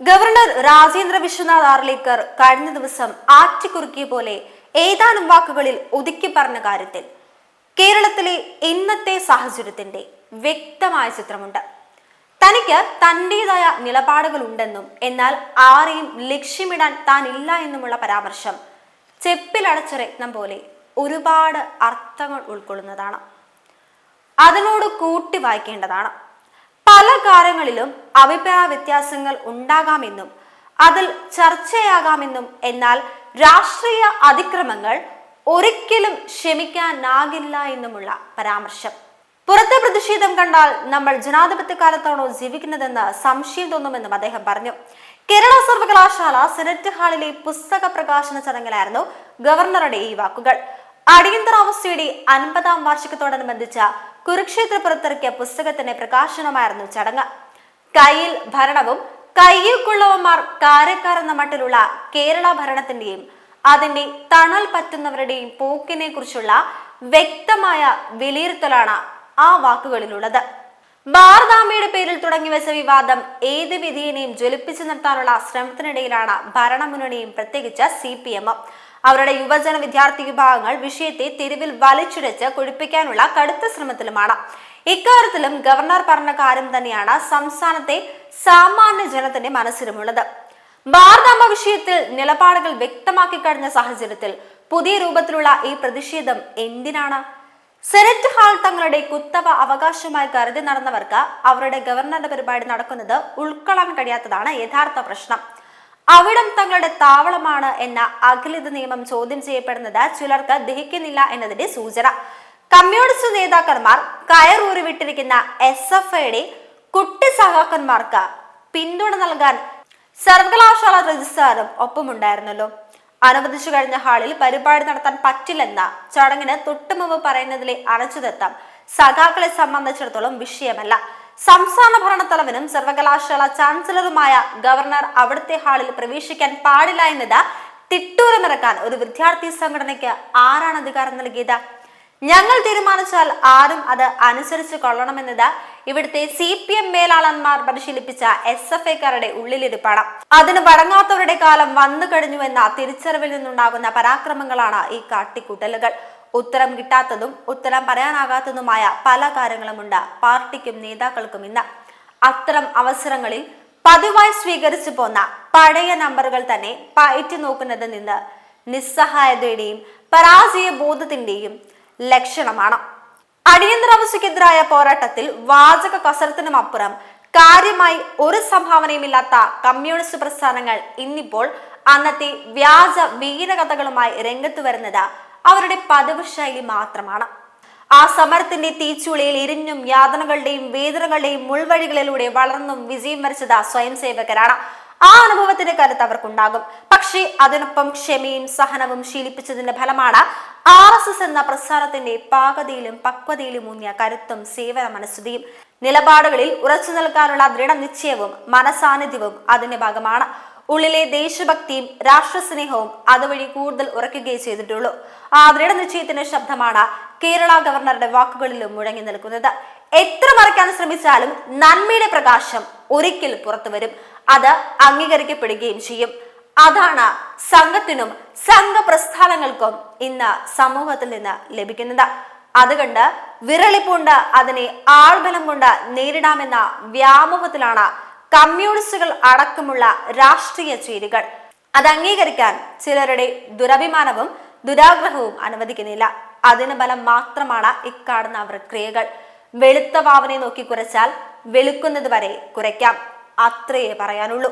Governor Rajendra Vishwanath Arlekar കഴിഞ്ഞ ദിവസം ആറ്റിക്കുറുക്കിയ പോലെ ഏതാനും വാക്കുകളിൽ ഒതുക്കി പറഞ്ഞ കാര്യത്തിൽ കേരളത്തിലെ ഇന്നത്തെ സാഹചര്യത്തിന്റെ വ്യക്തമായ ചിത്രമുണ്ട്. തനിക്ക് തന്റേതായ നിലപാടുകൾ ഉണ്ടെന്നും എന്നാൽ ആരെയും ലക്ഷ്യമിടാൻ താൻ ഇല്ല എന്നുമുള്ള പരാമർശം ചെപ്പിലടച്ച രത്നം പോലെ ഒരുപാട് അർത്ഥങ്ങൾ ഉൾക്കൊള്ളുന്നതാണ്. അതിനോട് കൂട്ടി വായിക്കേണ്ടതാണ്. കാര്യങ്ങളിലും അഭിപ്രായ വ്യത്യാസങ്ങൾ ഉണ്ടാകാമെന്നും അതിൽ ചർച്ചയാകാമെന്നും എന്നാൽ രാഷ്ട്രീയ അതിക്രമങ്ങൾ ഒരിക്കലും ക്ഷമിക്കാനാകില്ല എന്നുമുള്ള പരാമർശം. പുറത്തെ പ്രതിഷേധം കണ്ടാൽ നമ്മൾ ജനാധിപത്യ കാലത്താണോ ജീവിക്കുന്നതെന്ന് സംശയം തോന്നുമെന്നും അദ്ദേഹം പറഞ്ഞു. കേരള സർവകലാശാല സെനറ്റ് ഹാളിലെ പുസ്തക പ്രകാശന ചടങ്ങിലായിരുന്നു ഗവർണറുടെ ഈ വാക്കുകൾ. അടിയന്തരാവസ്ഥയുടെ അൻപതാം വാർഷികത്തോടനുബന്ധിച്ച കുരുക്ഷേത്ര പുറത്തിറക്കിയ പുസ്തകത്തിന്റെ പ്രകാശനമായിരുന്നു ചടങ്ങ്. കയ്യിൽ ഭരണവും കയ്യിൽ കൊള്ളവന്മാർ കാരക്കാർ എന്ന മട്ടിലുള്ള കേരള ഭരണത്തിന്റെയും അതിന്റെ തണൽ പറ്റുന്നവരുടെയും പോക്കിനെ കുറിച്ചുള്ള വ്യക്തമായ വിലയിരുത്തലാണ് ആ വാക്കുകളിലുള്ളത്. ബാർദാമയുടെ പേരിൽ തുടങ്ങി വെച്ച വിവാദം ഏത് വിധിയെയും ജ്വലിപ്പിച്ചു നിർത്താനുള്ള ശ്രമത്തിനിടയിലാണ് ഭരണമുന്നണിയും പ്രത്യേകിച്ച് സി പി എമ്മും. അവരുടെ യുവജന വിദ്യാർത്ഥി വിഭാഗങ്ങൾ വിഷയത്തെ തെരുവിൽ വലിച്ചിടച്ച് കുഴിപ്പിക്കാനുള്ള കടുത്ത ശ്രമത്തിലുമാണ്. ഇക്കാര്യത്തിലും ഗവർണർ പറഞ്ഞ കാര്യം തന്നെയാണ് സംസ്ഥാനത്തെ സാമാന്യ ജനത്തിന്റെ മനസ്സിലുമുള്ളത്. ബാർദാമ വിഷയത്തിൽ നിലപാടുകൾ വ്യക്തമാക്കി കഴിഞ്ഞ സാഹചര്യത്തിൽ പുതിയ രൂപത്തിലുള്ള ഈ പ്രതിഷേധം എന്തിനാണ്? സെനറ്റ് ഹാൾ തങ്ങളുടെ കുത്തവ അവകാശമായി കരുതി നടന്നവർക്ക് അവരുടെ ഗവർണറുടെ പരിപാടി നടക്കുന്നത് ഉൾക്കൊള്ളാൻ കഴിയാത്തതാണ് യഥാർത്ഥ പ്രശ്നം. അവിടം തങ്ങളുടെ താവളമാണ് എന്ന അഖിലിത നിയമം ചോദ്യം ചെയ്യപ്പെടുന്നത് ചിലർക്ക് ദഹിക്കുന്നില്ല എന്നതിന്റെ സൂചന. കമ്മ്യൂണിസ്റ്റ് നേതാക്കന്മാർ കയറൂരി വിട്ടിരിക്കുന്ന എസ് എഫ് ഐയുടെ കുട്ടി സഹാക്കന്മാർക്ക് പിന്തുണ നൽകാൻ സർവകലാശാല രജിസ്ട്രാറും ഒപ്പമുണ്ടായിരുന്നല്ലോ. അനുവദിച്ചു കഴിഞ്ഞ ഹാളിൽ പരിപാടി നടത്താൻ പറ്റില്ലെന്ന ചടങ്ങിന് തൊട്ടുമുമ്പ് പറയുന്നതിലെ അണച്ചുതെത്താം സഖാക്കളെ സംബന്ധിച്ചിടത്തോളം വിഷയമല്ല. സംസ്ഥാന ഭരണത്തലവനും സർവകലാശാല ചാൻസലറുമായ ഗവർണർ അവിടുത്തെ ഹാളിൽ പ്രവേശിക്കാൻ പാടില്ല എന്നത് തിട്ടൂരമിറക്കാൻ ഒരു വിദ്യാർത്ഥി സംഘടനയ്ക്ക് ആരാണ് അധികാരം നൽകിയത്? ഞങ്ങൾ തീരുമാനിച്ചാൽ ആരും അത് അനുസരിച്ച് കൊള്ളണമെന്നത് ഇവിടുത്തെ സി പി എം മേലാളന്മാർ പരിശീലിപ്പിച്ച എസ് എഫ് ഐക്കാരുടെ ഉള്ളിലിരിപ്പാണ് അതിന് വഴങ്ങാത്തവരുടെ കാലം വന്നു കഴിഞ്ഞുവെന്ന തിരിച്ചറിവിൽ നിന്നുണ്ടാകുന്ന പരാക്രമങ്ങളാണ് ഈ കാട്ടിക്കൂട്ടലുകൾ. ഉത്തരം കിട്ടാത്തതും ഉത്തരം പറയാനാകാത്തതുമായ പല കാര്യങ്ങളുമുണ്ട് പാർട്ടിക്കും നേതാക്കൾക്കും ഇന്ന്. അത്തരം അവസരങ്ങളിൽ പതിവായി സ്വീകരിച്ചു പോന്ന പഴയ നമ്പറുകൾ തന്നെ പയറ്റി നോക്കുന്നതിൽ നിന്ന് നിസ്സഹായതയുടെയും പരാജയ ബോധത്തിന്റെയും ലക്ഷണമാണ്. അടിയന്തരാവസ്ഥയ്ക്കെതിരായ പോരാട്ടത്തിൽ വാചക കസരത്തിനുമപ്പുറം കാര്യമായി ഒരു സംഭാവനയുമില്ലാത്ത കമ്മ്യൂണിസ്റ്റ് പ്രസ്ഥാനങ്ങൾ ഇന്നിപ്പോൾ അന്നത്തെ വ്യാജ വീരകഥകളുമായി രംഗത്ത് വരുന്നത് അവരുടെ പതിവ് ശൈലി മാത്രമാണ്. ആ സമരത്തിന്റെ തീച്ചുളിയിൽ ഇരിഞ്ഞും യാതനകളുടെയും വേദനകളുടെയും മുൾവഴികളിലൂടെ വളർന്നും വിജയം വരച്ചത് സ്വയം സേവകരാണ് ആ അനുഭവത്തിന്റെ കരുത്ത് അവർക്കുണ്ടാകും. പക്ഷേ അതിനൊപ്പം ക്ഷമയും സഹനവും ശീലിപ്പിച്ചതിന്റെ ഫലമാണ് ആർ എസ് എസ് എന്ന പ്രസ്ഥാനത്തിന്റെ പാകതയിലും പക്വതയിലും ഊന്നിയ കരുത്തും സേവന മനസ്സുതിയും നിലപാടുകളിൽ ഉറച്ചു നിൽക്കാനുള്ള ദൃഢനിശ്ചയവും മനസാന്നിധ്യവും അതിന്റെ ഭാഗമാണ്. ഉള്ളിലെ ദേശഭക്തിയും രാഷ്ട്രസ്നേഹവും അതുവഴി കൂടുതൽ ഉറക്കുകയേ ചെയ്തിട്ടുള്ളൂ. ആ ദൃഢനിശ്ചയത്തിന്റെ ശബ്ദമാണ് കേരള ഗവർണറുടെ വാക്കുകളിലും മുഴങ്ങി നിൽക്കുന്നത്. എത്ര മറയ്ക്കാൻ ശ്രമിച്ചാലും നന്മയുടെ പ്രകാശം ഒരിക്കൽ പുറത്തു വരും അത് അംഗീകരിക്കപ്പെടുകയും ചെയ്യും. അതാണ് സംഘത്തിനും സംഘപ്രസ്ഥാനങ്ങൾക്കും ഇന്ന് സമൂഹത്തിൽ നിന്ന് ലഭിക്കുന്നത്. അതുകൊണ്ട് വിരളിപ്പുണ്ട് അതിനെ ആൾബലം കൊണ്ട് നേരിടാമെന്ന വ്യാമോഹത്തിലാണ് കമ്മ്യൂണിസ്റ്റുകൾ അടക്കമുള്ള രാഷ്ട്രീയ ചേരികൾ. അത് അംഗീകരിക്കാൻ ചിലരുടെ ദുരഭിമാനവും ദുരാഗ്രഹവും അനുവദിക്കുന്നില്ല. അതിന് ബലം മാത്രമാണ് ഇക്കാടുന്ന ക്രിയകൾ. വെളുത്ത വാവനെ നോക്കി കുറച്ചാൽ വെളുക്കുന്നത് വരെ കുറയ്ക്കാം അത്രയേ പറയാനുള്ളൂ.